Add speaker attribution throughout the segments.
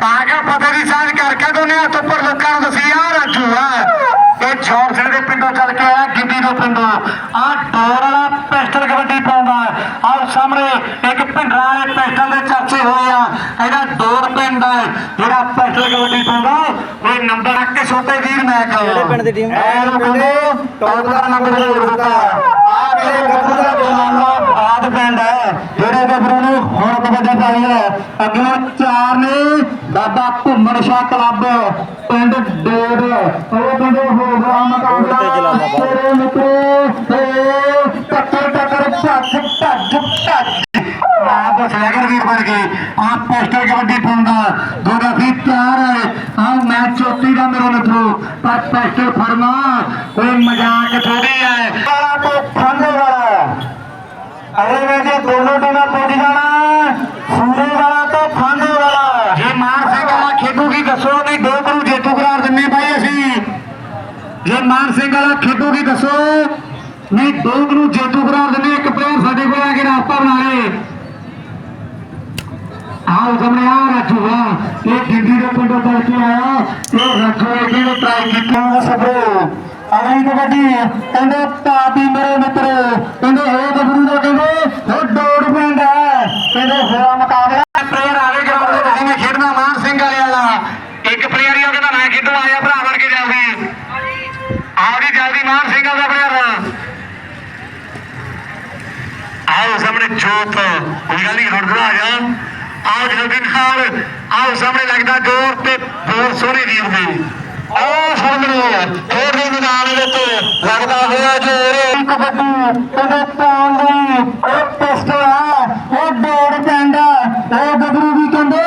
Speaker 1: ਗਿਆ ਫਤਿਹ ਦੀ ਸਾਂਝ ਕਰਕੇ ਦੋਨੇ ਹੱਥ ਉੱਪਰ ਲੋਕਾਂ ਨੂੰ ਦੱਸੀ ਆ ਰਾਜੂ ਆ। ਇਹ ਛੋੜ ਸਿੰਘ ਦੇ ਪਿੰਡੋਂ ਚੱਲ ਕੇ ਆਇਆ ਗਿੱਡੀ ਦੇ ਪਿੰਡੋਂ। ਆ ਡੋਰ ਵਾਲਾ ਪਿਸਟਲ ਕਬੱਡੀ ਪਾਉਂਦਾ ਆ ਸਾਹਮਣੇ ਇੱਕ ਭਿੰਡਰਾ ਵਾਲੇ ਪਿਸਟਲ ਦੇ ਚਰਚੇ ਹੋਏ ਆ। ਇਹਦਾ ਡੋਰ ਪਿੰਡ ਹੈ ਜਿਹੜਾ ਪਿਸਟਲ ਕਬੱਡੀ ਪਾਉਂਦਾ ਉਹ ਨੰਬਰ ਆ ਕੇ ਛੋਟੇ ਵੀਰ ਮੈਂ ਕਹਾਂ।
Speaker 2: ਕਿਹੜੇ ਪਿੰਡ ਦੀ ਟੀਮ?
Speaker 1: ਐਨ ਪਿੰਡੇ ਟੌਪ ਦਾ ਨੰਬਰ ਦੇ ਦਿੱਤਾ। ਆ ਮੇਰੇ ਗੱਭਰੂ ਦਾ ਜਲਾਲਾ ਬਾਦ ਪਿੰਡ ਹੈ ਜਿਹੜੇ ਗੱਭਰੂ ਨੂੰ ਹੁਣ ਕਬੱਡੀ ਪਾਈ ਹੈ ਅੱਗੇ ਨੇ ਸ਼ਾਹ ਕਲੱਬ ਪਿੰਡ ਡੇੜ ਉਹ ਕਹਿੰਦੇ ਹੋ ਗਿਆ ਮੁਕਾਬਲਾ। ਤੇਰੇ ਮਿੱਤਰੋ ਤੇ ਟੱਕਰ ਟੱਕਰ ਭੱਜ ਭੱਜ ਭੱਜ। ਆ ਬਸ ਲੈਗਰ ਵੀਰ ਬਣ ਗਏ ਆ ਪੋਸਟਰ ਕਬੱਡੀ ਪਾਉਂਦਾ ਦੋਦਾ ਵੀ ਪਿਆਰ ਹੈ। ਆ ਮੈਚ ਚੋਟੀ ਦਾ ਮੇਰੇ ਮਿੱਤਰੋ ਪਰ ਪੋਸਟਰ ਫਰਮਾ ਕੋਈ ਮਜ਼ਾਕ ਥੋੜੀ ਹੈ। ਵਾਲਾ ਤੋਂ ਫਾਂਦੇ ਵਾਲਾ। ਅਰੇ ਮੇਰੇ ਦੋਨੋਂ ਟੀਮਾਂ ਪਹੁੰਚ ਜਾਣਾ ਸੂਰੇ ਵਾਲਾ ਤੋਂ ਫਾਂਦੇ ਵਾਲਾ ਜੇ ਮਾਨ ਸਿੰਘ ਵਾਲਾ ਖੇਡੂਗੀ ਦੱਸੋ ਨਹੀਂ ਦੋ ਕਰੂ ਜੇਤੂ ਕਰਾਰ ਦਿੰਨੇ ਭਾਈ ਅਸੀਂ ਜੇ ਮਾਨ ਸਿੰਘ ਵਾਲਾ ਖੇਡੂਗੀ ਦੱਸੋ। ਨਹੀਂ ਦੋ ਨੂੰ ਜੇਤੂ ਕਰਾਰ ਦਿੰਨੇ ਇੱਕ ਪਲੇਅਰ ਸਾਡੇ ਕੋਲ ਆ ਕੇ ਰਾਸਤਾ ਬਣਾ ਲੇ ਆਓ ਸਾਹਮਣੇ ਆ, ਰਾਜੂ ਆ। ਇਹ ਗਿੱਡੀ ਦੇ ਪਿੰਡੋਂ ਚੱਲ ਕੇ ਆਇਆ। ਇਹ ਰਾਜੂ ਇਹਦੀ ਨੇ ਟਰਾਈ ਕੀਤਾ ਸਭੋ। ਅਗਲੀ ਕਬੱਡੀ। ਕਹਿੰਦੇ ਪਾਪੀ ਮੇਰੇ ਮਿੱਤਰ। ਕਹਿੰਦੇ ਹੋ ਗੱਭਰੂ ਦਾ ਕਹਿੰਦੇ ਹੋ ਡੋੜ ਪਿੰਡ ਹੈ ਕਹਿੰਦੇ ਹੋਰਾ ਮੁਕਾਬਲਾ ਪਲੇਅਰ ਆਵੇ ਗਰਾਊਂਡ ਦੇ ਤੁਸੀਂ ਮੈਂ ਖੇਡਣਾ ਮਾਨ ਸਿੰਘ ਵਾਲੇ ਵਾਲਾ ਇੱਕ ਪਲੇਅਰ ਹੀ ਉਹ ਕਹਿੰਦਾ ਮੈਂ ਖੇਡੂ ਆਇਆ ਭਰਾ ਬਣ ਕੇ ਜਲਦੀ ਆਓ ਜੀ ਜਲਦੀ ਮਾਨ ਸਿੰਘ ਦਾ ਪਲੇਅਰ ਆਓ ਸਾਹਮਣੇ ਕੋਈ ਗੱਲ ਨਹੀਂ ਹਟਦਾ ਆ ਜਾ ਆਓ ਜਲਦੀ ਨਾਲ ਆਓ ਸਾਹਮਣੇ ਲੱਗਦਾ ਜੋਰ ਤੇ ਬਹੁਤ ਸੋਹਣੀ ਦੀ। ਹੁੰਦੀ ਆਓ ਸਾਹਮਣੇ ਖੇਡ ਦੇ ਮੈਦਾਨ ਵਿੱਚ ਲੱਗਦਾ ਹੋਇਆ ਜੋਰ। ਕਬੱਡੀ ਕਹਿੰਦੇ ਪਾਉਣ ਦੀ ਉਹ ਪਿਸਟਲ ਆ। ਉਹ ਡੋਰ ਪੈਂਦਾ ਉਹ ਗੱਭਰੂ ਵੀ ਕਹਿੰਦੇ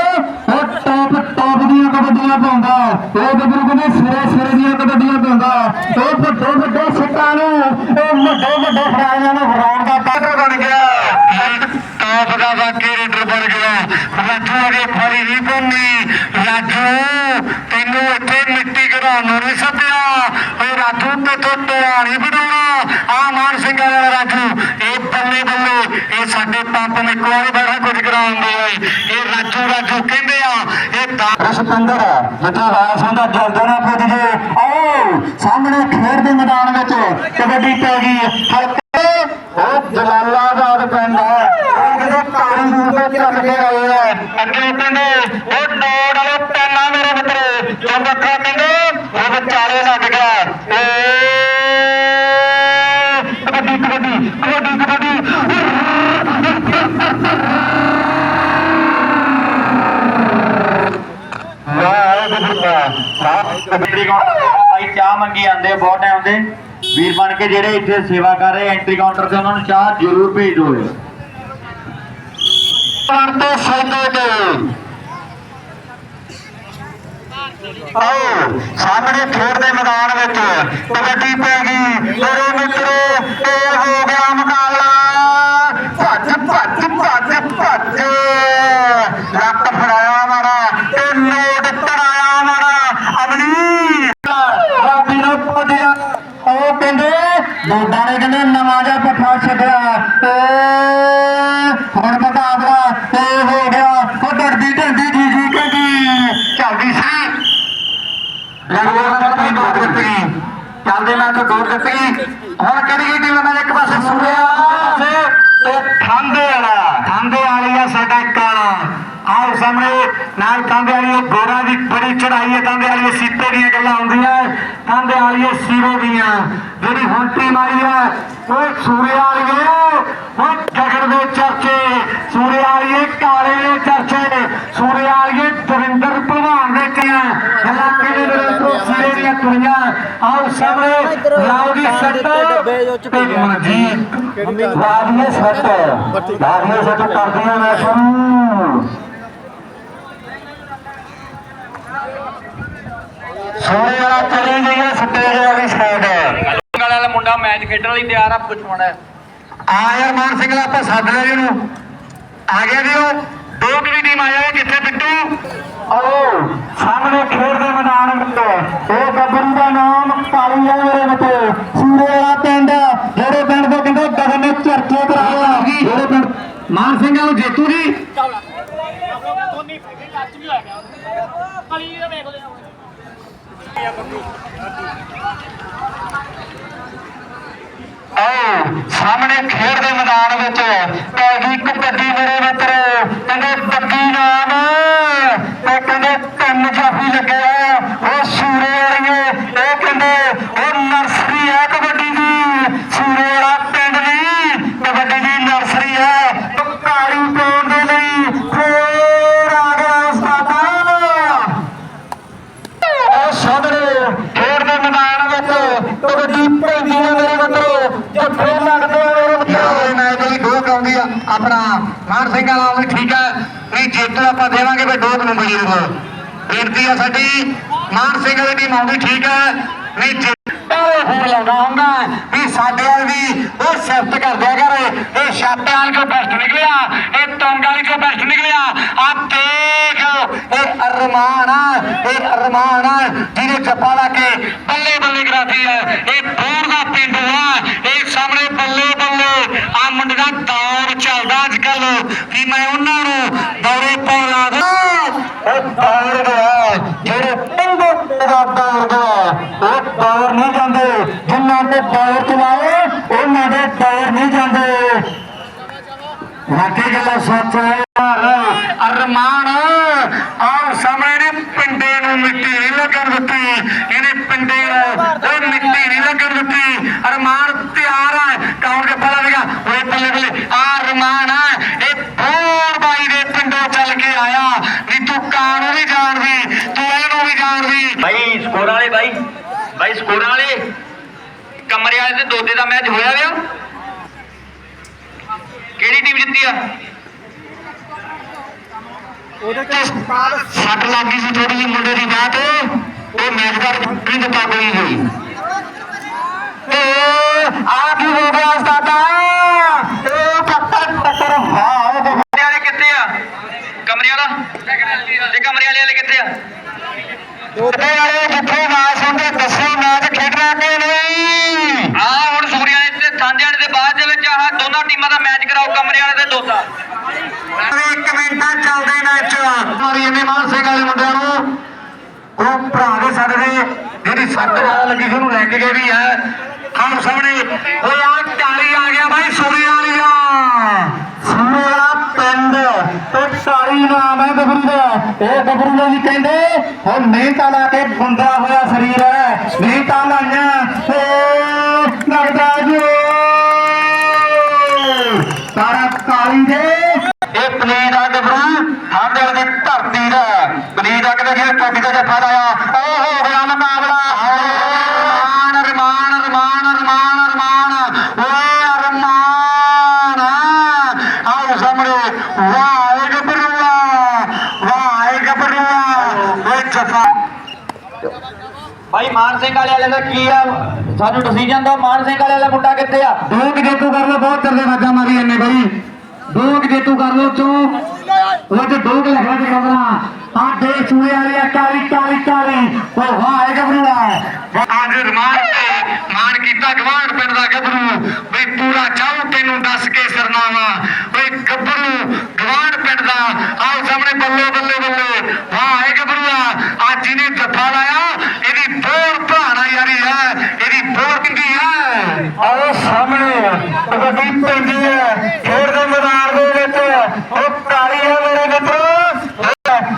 Speaker 1: ਉਹ ਟੌਪ ਟੌਪ ਦੀਆਂ ਕਬੱਡੀਆਂ ਪਾਉਂਦਾ। ਉਹ ਗੱਭਰੂ ਕਹਿੰਦੇ ਸਿਰੇ ਸਿਰੇ ਦੀਆਂ ਕਬੱਡੀਆਂ ਪਾਉਂਦਾ। ਉਹ ਵੱਡੇ ਵੱਡੇ ਸਿੱਟਾਂ ਨੂੰ ਉਹ ਵੱਡੇ ਵੱਡੇ ਖਿਡਾਰੀਆਂ ਨੂੰ ਫਰਾਉਣ ਟੌਪ ਦਾ ਬਣ ਗਿਆ। ਰਾਜੂ ਅਗੇ ਫੜੀ ਨਹੀਂ ਪਾਉਣੀ ਰਾਜੂ, ਤੈਨੂੰ ਇੱਥੇ ਮਿੱਟੀ ਘਰਾਉਣ ਨੂੰ ਨਹੀਂ ਸੱਦਿਆ। ਓਏ ਰਾਜੂ ਤੇ ਤੋਂ ਟੋਆਣੀ ਬਣਾਉਣਾ। ਆ ਮਾਨ ਸਿੰਘ ਵਾਲਾ ਰਾਜੂ, ਇਹ ਬੱਲੇ ਬੱਲੇ, ਇਹ ਸਾਡੇ ਪੰਪ ਨੇ ਕੋਲ ਬੜਾ ਕੁਝ ਕਰਾਉਂਦੇ ਓਏ ਇਹ ਰਾਜੂ ਰਾਜੂ ਕਹਿੰਦੇ ਆ, ਇਹ ਤਾਂ ਰਸਪੰਦਰ ਜਿੱਥੇ ਵਾਸ ਹੁੰਦਾ ਜਲਦੇ ਨਾ ਪੁੱਜ ਜੇ। ਆਓ, ਸਾਹਮਣੇ ਖੇਡ ਦੇ ਮੈਦਾਨ ਵਿੱਚ ਕਬੱਡੀ ਪੈ ਗਈ। ਹਲਕੇ ਉਹ ਜਲਾਲਾਬਾਦ ਪਿੰਡ ਹੈ। ਕਾਲੀ ਰੂਪ ਤੇ ਚੱਲ ਕੇ ਆ ਅੱਗੇ ਕਹਿੰਦੇ ਉਹ ਡੋੜ ਵਾਲੇ ਪੈਨਾ ਮੇਰੇ ਮਿੱਤਰ ਜੋ ਬੱਕਰਾ ਕਹਿੰਦੇ ਉਹ ਵਿਚਾਲੇ ਲੱਗ ਗਿਆ ਏ ਕਬੱਡੀ ਕਬੱਡੀ ਕਬੱਡੀ ਕਬੱਡੀ ਕਬੱਡੀ
Speaker 2: ਐਂਟਰੀ ਭਾਈ ਚਾਹ ਮੰਗੀ ਆਂਦੇ ਬਹੁਤ ਟਾਈਮ ਦੇ ਵੀਰ ਬਣ ਕੇ ਜਿਹੜੇ ਇੱਥੇ ਸੇਵਾ ਕਰ ਰਹੇ ਐਂਟਰੀ ਕਾਊਂਟਰ ਤੇ ਉਹਨਾਂ ਨੂੰ ਚਾਹ ਜ਼ਰੂਰ ਭੇਜ ਦਿਓ
Speaker 1: ਤੇ ਸੌਦੇ ਦੇ ਆਓ, ਸਾਹਮਣੇ ਖੇਡ ਦੇ ਮੈਦਾਨ ਵਿੱਚ ਕਬੱਡੀ ਪੈ ਗਈ। ਮੇਰੇ ਮਿੱਤਰੋ ਇਹ ਹੋ ਗਿਆ ਮੁਕਾਬਲਾ। ਭੱਜ ਭੱਜ ਭੱਜ ਭੱਜ। ਲੱਤ ਫੜਾਇਆ ਮਾਰਾ ਤੇ ਨੋਟ ਤੜਾਇਆ ਮਾਰਾ ਅਮਲੀ ਰਾਬੀ ਨੂੰ ਪੁੱਜਿਆ। ਉਹ ਕਹਿੰਦੇ ਦੋਦਾਂ ਨੇ ਕਹਿੰਦੇ ਨਵਾਂ ਜਿਹਾ ਪੱਠਾ ਛੱਡਿਆ ਤੇ ਹੁਣ ਮੁਕਾਬਲਾ ਤੇ ਹੋ ਗਿਆ ਉਹ ਡਰਦੀ ਡਰਦੀ ਜੀ ਜੀ ਕਹਿੰਦੀ ਚੱਲਦੀ ਸੀ ਲੱਗਦਾ ਨਾ ਕੋਈ ਦੋ ਦਿੱਤੀ ਚੱਲਦੇ ਮੈਂ ਤਾਂ ਦੋ ਦਿੱਤੀ ਹੁਣ ਕਿਹੜੀ ਟੀਮ ਨਾਲ ਇੱਕ ਪਾਸੇ ਸੂਰਿਆ ਪਾਸੇ ਤੇ ਠਾਂਦੇ ਵਾਲਾ ਠਾਂਦੇ ਵਾਲੀ ਆ ਸਾਡਾ ਕਾਲਾ ਆਓ ਸਾਹਮਣੇ ਨਾਲ ਕਾਂਦੇ ਵਾਲੀ ਗੋਰਾ ਦੀ ਬੜੀ ਚੜਾਈ ਹੈ ਕਾਂਦੇ ਵਾਲੀ ਸੀਤੇ ਦੀਆਂ ਗੱਲਾਂ ਹੁੰਦੀਆਂ ਕਾਂਦੇ ਵਾਲੀ ਸੀਰੇ ਦੀਆਂ। ਜਿਹੜੀ ਹੁਣ ਟੀਮ ਆਈ ਹੈ ਉਹ ਸੂਰੇ ਵਾਲੀਏ ਉਹ ਜਗੜ ਦੇ ਚਰਚੇ ਸੂਰੇ ਵਾਲੀਏ ਕਾਲੇ ਦੇ ਚਰਚੇ ਸੂਰੇ ਵਾਲੀਏ ਦਵਿੰਦਰ ਭਲਵਾਨ ਦੇ ਕਿਆ ਇਲਾਕੇ ਦੇ ਮੇਰੇ ਤੋਂ ਸੀਰੇ ਦੀਆਂ ਕੁੜੀਆਂ ਆਓ ਸਾਹਮਣੇ ਲਾਓ ਦੀ ਸੱਟ। ਤੇ ਮਨਜੀਤ ਵਾਦੀਏ ਸੱਟ। ਵਾਦੀਏ ਸੱਟ ਕਰਦੀਆਂ ਮੈਂ ਸ਼ੁਰੂ। ਸੋਹਣੇ ਵਾਲਾ ਚਲੀ ਗਈ ਹੈ ਸੱਟੇ ਜਿਹੇ ਵਾਲੀ ਸਾਈਡ
Speaker 3: ਵਾਲਾ ਵਾਲਾ ਮੁੰਡਾ ਮੈਚ ਖੇਡਣ ਲਈ ਤਿਆਰ ਆ ਪੁੱਛਣਾ
Speaker 1: ਆ ਯਾਰ ਮਾਨ ਸਿੰਘ ਦਾ ਆਪਾਂ ਸੱਦ ਲਿਆ ਜਿਹਨੂੰ ਆ ਗਿਆ ਜੀ ਉਹ। ਦੋ ਕੁ ਦੀ ਟੀਮ ਆ ਜਾਏ ਕਿੱਥੇ ਬਿੱਟੂ ਆਓ ਸਾਹਮਣੇ ਖੇਡ ਦੇ ਮੈਦਾਨ ਵਿੱਚ। ਇਹ ਗੱਭਰੂ ਦਾ ਨਾਮ ਕਾਲੀ ਆ ਮੇਰੇ ਵਿੱਚ ਸੂਰੇ ਵਾਲਾ ਪਿੰਡ ਜਿਹੜੇ ਪਿੰਡ ਦੇ ਕਹਿੰਦੇ ਗਗਨ ਨੇ ਚਰਚੇ ਕਰਾਇਆ ਜਿਹੜੇ ਪਿੰਡ ਮਾਨ ਸਿੰਘ ਉਹ ਜੇਤੂ ਜੀ। ਆਓ, ਸਾਹਮਣੇ ਖੇਡ ਦੇ ਮੈਦਾਨ ਵਿੱਚ ਪੈ ਗਈ ਕਬੱਡੀ ਮੇਰੇ ਮਿੱਤਰੋ, ਕਹਿੰਦੇ ਬੱਗੀ ਨਾਮ, ਤੇ ਕਹਿੰਦੇ ਤਿੰਨ ਜਾਫੀ ਲੱਗਿਆ ਉਹ ਸੂਰੇ ਵਾਲੀਏ, ਇਹ ਕਹਿੰਦੇ ਉਹ ਨਰਸਰੀ ਹੈ ਕਬੱਡੀ ਦੀ ਸੂਰੇ ਵਾਲਾ ਪਿੰਡ ਦੀ ਕਬੱਡੀ ਦੀ ਨਰਸਰੀ ਹੈ ਉਹ ਕਾਲੀ ਪਾਉਣ ਦੇ ਲਈ ਫੇਰ ਆ ਗਿਆ ਉਸਤਾਦਾ ਉਹ ਸਾਹਮਣੇ ਖੇਡ ਦੇ ਮੈਦਾਨ ਵਿੱਚ ਕਬੱਡੀ ਪੈਂਦੀ ਹੈ ਮੇਰੇ ਮਿੱਤਰੋ ਜੱਫੇ ਲੱਗਦੇ ਆ ਮੇਰੇ ਮਿੱਤਰੋ ਮੈਂ ਜਿਹੜੀ ਡੋਕ ਆਉਂਦੀ ਆ ਆਪਣਾ ਮਾਨ ਸਿੰਘ ਵਾਲਾ ਉਹ ਠੀਕ ਹੈ। ਵੀ ਜੇਤੂ ਆਪਾਂ ਦੇਵਾਂਗੇ ਵੀ ਡੋਕ ਨੂੰ ਬੜੀ ਦੇਖੋ ਬੇਨਤੀ ਆ ਸਾਡੀ, ਮਾਨ ਸਿੰਘ ਵਾਲੀ ਟੀਮ ਆਉਂਦੀ, ਠੀਕ ਹੈ। ਨਹੀਂ, ਜੇ ਪਹਿਲੇ ਫੋਨ ਹੁੰਦਾ, ਵੀ ਸਾਡੇ ਵਾਲ ਵੀ ਉਹ ਸਿਫਤ ਕਰਦਿਆ ਕਰ ਇਹ ਛਾਪੇ ਵਾਲ ਕੋ ਬੈਸਟ ਨਿਕਲਿਆ, ਇਹ ਟੰਗ ਵਾਲੀ ਕੋ ਬੈਸਟ ਨਿਕਲਿਆ। ਆ ਦੇਖ ਇਹ ਅਰਮਾਨ ਆ, ਇਹ ਅਰਮਾਨ ਆ, ਜਿਹਨੇ ਚੱਪਾ ਲਾ ਕੇ ਬੱਲੇ ਬੱਲੇ ਕਰਾਤੀ ਹੈ। ਇਹ ਦੂਰ ਦਾ ਪਿੰਡ ਆ ਇਹ ਸਾਹਮਣੇ ਬੱਲੇ ਬੱਲੇ ਆ ਮੁੰਡੇ ਦਾ ਦੌਰ ਚੱਲਦਾ ਅੱਜ ਕੱਲ ਕਿ ਮੈਂ ਉਹਨਾਂ ਨੂੰ ਦੌਰੇ ਪਾਉਣ ਉਹ ਦੌੜ ਗਿਆ, ਜਿਹੜੇ ਪਿੰਡ ਦਾ ਦੌੜ ਗਿਆ। ਉਹ ਦੌੜ ਨਹੀਂ ਜਾਂਦੇ, ਜਿਨ੍ਹਾਂ ਦੇ ਦੌੜ ਚਲਾਏ, ਉਹਨਾਂ ਦੇ ਦੌੜ ਨਹੀਂ ਜਾਂਦੇ। ਵਾਕਈ ਗੱਲਾਂ ਸੱਚ ਅਰਮਾਨ, ਆਹ ਸਾਹਮਣੇ ਨੇ ਪਿੰਡੇ ਨੂੰ ਮਿੱਟੀ ਨਹੀਂ ਲੱਗਣ ਦਿੱਤੀ। ਇਹਨੇ ਪਿੰਡੇ ਨੂੰ ਉਹ ਮਿੱਟੀ ਨਹੀਂ ਲੱਗਣ ਦਿੱਤੀ। ਅਰਮਾਨ ਤਿਆਰ ਹੈ ਕੌਣ ਕੇ ਪਤਾ ਲਗਾ ਓਏ ਬੱਲੇ ਬੱਲੇ ਆ ਅਰਮਾਨ ਆ ਇਹ ਬੋਰ ਬਾਈ ਦੇ ਪਿੰਡੋਂ ਚੱਲ ਕੇ ਆਇਆ ਵੀ ਤੂੰ ਕਾਂ ਨੂੰ ਵੀ ਜਾਣਦੀ ਤੂੰ ਇਹਨੂੰ ਵੀ ਜਾਣਦੀ
Speaker 3: ਬਾਈ ਸਕੋਰ ਵਾਲੇ ਬਾਈ ਸਕੋਰ ਵਾਲੇ ਕਮਰੇ ਵਾਲੇ ਤੇ ਦੋਦੇ ਦਾ ਮੈਚ ਹੋਇਆ ਵਿਆ ਕਿਹੜੀ ਟੀਮ ਜਿੱਤੀ ਆ?
Speaker 1: ਸੱਟ ਲੱਗੀ ਸੀ ਥੋੜੀ ਜਿਹੀ ਮੁੰਡੇ ਦੀ ਬਾਤ। ਉਹ ਮੈਚ ਦਾ ਨਹੀਂ ਦਿੱਤਾ ਕੋਈ ਹੋਈ ਤੇ ਆ ਕੀ ਹੋ ਗਿਆ ਉਸਤਾਦਾ? ਇਹ ਟੱਕਰ ਟੱਕਰ। ਵਾਹ
Speaker 3: ਕਮਰੇ ਵਾਲੇ ਕਿੱਥੇ ਆ? ਕਮਰੇ ਵਾਲਾ? ਤੇ ਕਮਰੇ ਵਾਲੇ ਵਾਲੇ ਕਿੱਥੇ ਆ?
Speaker 1: ਤੇ ਵਾਲੇ ਜਿੱਥੇ ਆਵਾਜ਼ ਸੁਣਦੇ ਦੱਸੋ ਮੈਚ ਖੇਡਣਾ ਕਿ ਨਹੀਂ
Speaker 3: ਆ ਹੁਣ ਸੂਰਿਆ ਨੇ ਤੇ ਥਾਂਦੇ ਵਾਲੇ ਦੇ ਬਾਅਦ ਦੇ ਵਿੱਚ ਆਹ ਦੋਨਾਂ ਟੀਮਾਂ ਦਾ ਮੈਚ ਕਰਾਓ ਕਮਰੇ ਵਾਲੇ ਤੇ ਦੋਤਾ
Speaker 1: ਇੱਕ ਮਿੰਟਾਂ ਚੱਲਦੇ ਮੈਚ ਮਾਰੀ ਇਹਨੇ ਮਾਨ ਵਾਲੇ ਮੁੰਡਿਆਂ ਨੂੰ। ਉਹ ਭਰਾ ਦੇ ਸਾਡੇ ਦੇ ਜਿਹੜੀ ਸੱਟ ਜ਼ਿਆਦਾ ਲੱਗੀ ਸੀ ਉਹਨੂੰ ਲੈ ਕੇ ਗਏ ਵੀ ਹੈ। ਆਹ ਸਾਹਮਣੇ, ਓਏ ਆ 40 ਆ ਗਿਆ ਬਾਈ ਸੂਰੇ ਵਾਲੀਆ ਸੂਰੇ ਵਾਲਾ ਪਿੰਡ, ਤੇ 40 ਨਾਮ ਹੈ ਗੱਭਰੂ ਦਾ। ਇਹ ਗੱਭਰੂ ਦਾ ਵੀ ਕਹਿੰਦੇ ਉਹ ਮਿਹਨਤਾਂ ਲਾ ਕੇ ਬੰਦਾ ਹੋਇਆ ਸਰੀਰ ਹੈ। ਮਿਹਨਤਾਂ ਲਾਈਆਂ ਤੇ ਲੱਗਦਾ ਜੋ ਤਾਰਾ ਕਾਲੀ ਦੇ ਇਹ ਪਨੀਰ ਆ ਗੱਭਰੂ ਸਾਡੇ ਵਾਲੀ ਧਰਤੀ ਦਾ ਪਨੀਰ ਆ ਕਿਤੇ ਜਿਹੜਾ ਟੋਪੀ ਦਾ ਜੱਫਾ ਲਾਇਆ ਉਹ ਹੋ ਗਿਆ ਮੁਕਾਬਲਾ ਰਮਾਨ ਰਮਾਨ ਰਮਾਨ ਰਮਾਨ ਰਮਾਨ ਓਏ ਰਮਾਨ ਆਓ ਸਾਹਮਣੇ ਵਾਹ ਗੱਭਰੂਆ ਵਾਹ ਗੱਭਰੂਆ ਓਏ ਜੱਫਾ
Speaker 2: ਭਾਈ ਮਾਨ ਸਿੰਘ ਵਾਲੇ ਵਾਲੇ ਦਾ ਕੀ ਆ? ਸਾਨੂੰ ਡਿਸੀਜਨ ਦੋ ਮਾਨ ਸਿੰਘ ਵਾਲੇ ਵਾਲਾ ਮੁੰਡਾ ਕਿੱਥੇ ਆ?
Speaker 1: ਦੋਗ ਜੇਤੂ ਕਰ ਲੋ ਬਹੁਤ ਚੱਲਦੇ ਵਾਜਾ ਮਾਰੀ ਇਹਨੇ ਬਾਈ ਦੋਗ ਜੇਤੂ ਕਰ ਲੋ ਚੋਂ। ਉਹ ਤੇ ਦੋਗ ਲਿਖਿਆ ਤੇ ਕਮਰਾ ਆ ਦੇ ਸੂਏ ਵਾਲੀ ਆ ਕਾਲੀ ਕਾਲੀ ਕਾਲੀ ਉਹ ਵਾਹ ਗੱਭਰੂਆ ਅੱਜ ਰਮਾਨ ਤੇ ਮਾਨ ਕੀਤਾ ਗਵਾਂਢ ਪਿੰਡ ਦਾ ਗੱਭਰੂ। ਬਈ ਪੂਰਾ ਚਾਹੂ ਤੈਨੂੰ ਦੱਸ ਕੇ ਸਰਨਾਵਾ ਬਈ ਗੱਭਰੂ ਗਵਾਂਢ ਪਿੰਡ ਦਾ ਆਓ ਸਾਹਮਣੇ ਬੱਲੇ ਬੱਲੇ ਬੱਲੇ ਵਾਹ ਇਹ ਗੱਭਰੂਆ ਅੱਜ ਇਹਨੇ ਜੱਫਾ ਲਾਇਆ ਇਹਦੀ ਬੋਰ ਭਾਣਾ ਯਾਰੀ ਹੈ ਇਹਦੀ ਬੋਰ ਕਿੰਦੀ ਹੈ ਆਓ ਸਾਹਮਣੇ ਕਬੱਡੀ ਪੈਂਦੀ ਹੈ ਖੇਡ ਦੇ ਮੈਦਾਨ ਦੇ ਵਿੱਚ ਉਹ ਕਾਲੀ ਹੈ ਮੇਰੇ ਮਿੱਤਰੋ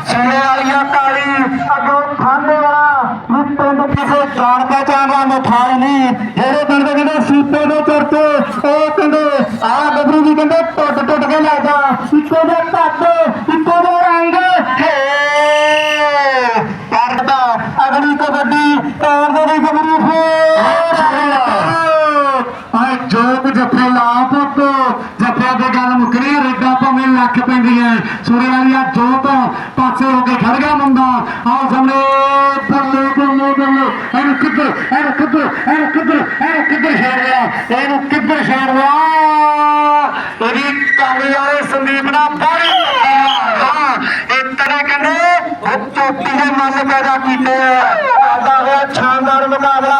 Speaker 1: ਸੁਣੇ ਵਾਲੀਆਂ ਕਾਲੀ ਅੱਗੋਂ ਖਾਂਦੇ ਵਾਲਾ ਵੀ ਪਿੰਡ ਕਿਸੇ ਜਾਣ ਪਹਿਚਾਣ ਦਾ ਮਠਾਣ ਨਹੀਂ ਜਿਹੜੇ ਪਿੰਡ ਦੇ ਕਹਿੰਦੇ ਸੀਪੇ ਦੇ ਚਰਚੇ ਉਹ ਕਹਿੰਦੇ ਆ ਗੱਭਰੂ ਵੀ ਕਹਿੰਦੇ ਟੁੱਟ ਟੁੱਟ ਕੇ ਲੱਗਦਾ ਇੱਕੋ ਜਿਹਾ ਕੱਦ ਇੱਕੋ ਜਿਹਾ ਰੰਗ ਹੇ ਕਰਦਾ ਅਗਲੀ ਕਬੱਡੀ ਤੋੜ ਦੇ ਦੀ ਗੱਭਰੂ ਫੇਰ ਆਏ ਜੋਗ ਜੱਫੇ ਲਾ ਪੁੱਤ ਜੱਫਿਆਂ ਦੇ ਗੱਲ ਮੁੱਕਣੀ ਰੇਡਾ ਭਾਵੇਂ ਲੱਖ ਪੈਂਦੀਆਂ ਸੂਰੇ ਵਾਲੀਆ ਜੋ ਤੋਂ ਪਾਸੇ ਹੋ ਕੇ ਖੜ ਗਿਆ ਮੁੰਡਾ ਆਹ ਸਾਹਮਣੇ ਬੱਲੇ ਬੱਲੇ ਬੱਲੇ ਇਹਨੂੰ ਕਿੱਧਰ ਇਹਨੂੰ ਕਿੱਧਰ ਇਹਨੂੰ ਕਿੱਧਰ ਇਹਨੂੰ ਕਿੱਧਰ ਛੇੜ ਲਿਆ ਇਹਨੂੰ ਕਿੱਧਰ ਛੇੜ ਲਿਆ ਇਹਦੀ ਕਾਲੀ ਵਾਲੇ ਸੰਦੀਪ ਦਾ ਬੜੀ ਹਾਂ ਇਹ ਤਰੇ ਕਹਿੰਦੇ ਚੋਟੀ ਦੇ ਮਨ ਪੈਦਾ ਕੀਤੇ ਆ। ਆਦਾ ਹੋਇਆ ਸ਼ਾਨਦਾਰ ਮੁਕਾਬਲਾ।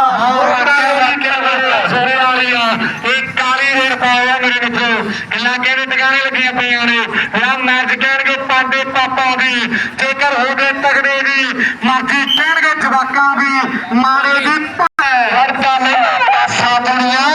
Speaker 1: ਸੋਰੇ ਵਾਲੀਆ ਇਹ ਕਾਲੀ ਰੇਡ ਪਾਇਆ ਮੇਰੇ ਮਿੱਤਰੋ ਗੱਲਾਂ ਕਿਹੜੇ ਟਿਕਾਣੇ ਲੱਗੀਆਂ ਪਈਆਂ ਨੇ। ਆ ਮੈਚ ਕਹਿਣਗੇ ਪਾਂਡੇ ਪਾਪਾ ਦੀ। ਜੇਕਰ ਹੋ ਗਏ ਤਾਂ ਲੱਗਦੇ ਜੀ ਮਰਜ਼ੀ ਕਹਿਣਗੇ ਜਵਾਕਾਂ ਵੀ ਮਾਰੇ ਦੀ ਵਰਤਾ ਨਹੀਂ ਪਾਸਾ ਦੁਨੀਆ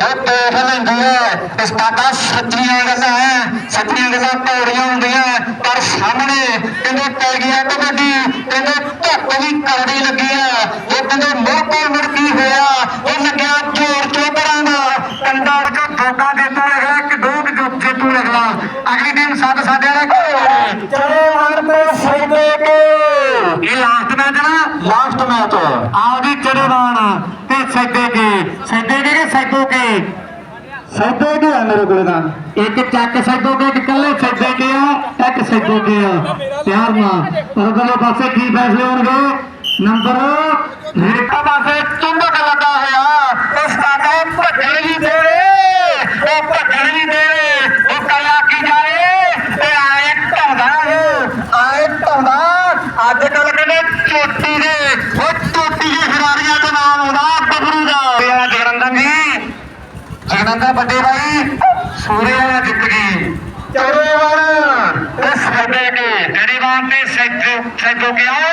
Speaker 1: ਉਹ ਦੇਖ ਲੈਂਦੀ ਹੈ ਸੱਚੀਆਂ ਗੱਲਾਂ ਹੈ। ਸੱਚੀਆਂ ਗੱਲਾਂ ਤੋੜੀਆਂ ਹੁੰਦੀਆਂ, ਪਰ ਸਾਹਮਣੇ ਕਹਿੰਦੇ ਪੈ ਗਿਆ ਕਬੱਡੀ। ਕਹਿੰਦੇ ਧੁੱਪ ਵੀ ਕਰਦੀ ਲੱਗੀ ਹੈ ਉਹ ਕਹਿੰਦੇ ਮੋਢੇ ਮੁੜਕੀ ਹੋਇਆ ਉਹ ਲੱਗਿਆ ਜੋਰ ਚੋਬਰਾਂ ਦਾ ਕੰਡਾ ਕੋ ਧੋਕਾ ਦਿੱਤਾ ਲਗਾ ਕਿ ਦੋ ਕਿ ਜੋ ਜੇਤੂ ਲਗਾ ਅਗਲੀ ਟੀਮ ਸੱਤ ਸਾਡੇ ਵਾਲੇ ਚਲੇ ਮਾਰ ਤੇ ਸੈਦੇ ਕੇ ਇਹ ਲਾਸਟ ਮੈਚ ਨਾ ਲਾਸਟ ਮੈਚ ਆਓ ਜੀ ਚੜੇਵਾਨ ਤੇ ਸੈਦੇ ਕੇ ਸੈਦੇ ਕੇ ਕਿ ਸੈਦੋ ਕੇ ਸੈਦੇ ਕੇ ਆ ਮੇਰੇ ਕੋਲ ਤਾਂ ਇੱਕ ਚੱਕ ਸੈਦੋ ਕੇ ਇੱਕ ਕੱਲੇ ਸੈਦੇ ਕੇ ਆ, ਇੱਕ ਸੈਦੋ ਕੇ ਆ। ਪਿਆਰ ਨਾਲ। ਉਧਰਲੇ ਪਾਸੇ ਕੀ ਫੈਸਲੇ ਹੋਣਗੇ? ਨੰਬਰ ਇੱਕ ਪਾਸੇ ਚੁੰਬਕ ਲੱਗਾ ਹੋਇਆ। ਉਸ ਦਾ ਨਾਮ ਭੱਜਣ ਵੀ ਦੇ ਉਹ ਭੱਜਣ ਨਹੀਂ ਦੇ ਉਹ ਕਲਾ ਕੀ ਜਾਏ? ਤੇ ਆਏ ਢਾਉਂਦਾ ਆਏ ਢਾਉਂਦਾ ਅੱਜ ਕੱਲ ਕਹਿੰਦੇ ਚੋਟੀ ਦੇ ਉਹ ਚੋਟੀ ਦੇ ਖਿਡਾਰੀਆਂ ਦਾ ਨਾਮ ਆਉਂਦਾ ਬੱਬਰੂ ਦਾ ਇਹ ਜਗਨੰਦਨ ਜੀ ਜਗਨੰਦਨ ਵੱਡੇ ਭਾਈ ਸੂਰੇ ਵਾਲਾ ਜਿੱਤ ਗਈ ਚੌੜੇ ਵਾਲਾ। ਇਸ ਵੱਡੇ ਕੇ ਜੜੀਵਾਨ ਤੇ ਸੈਜੋ ਸੈਜੋ ਕੇ ਆਓ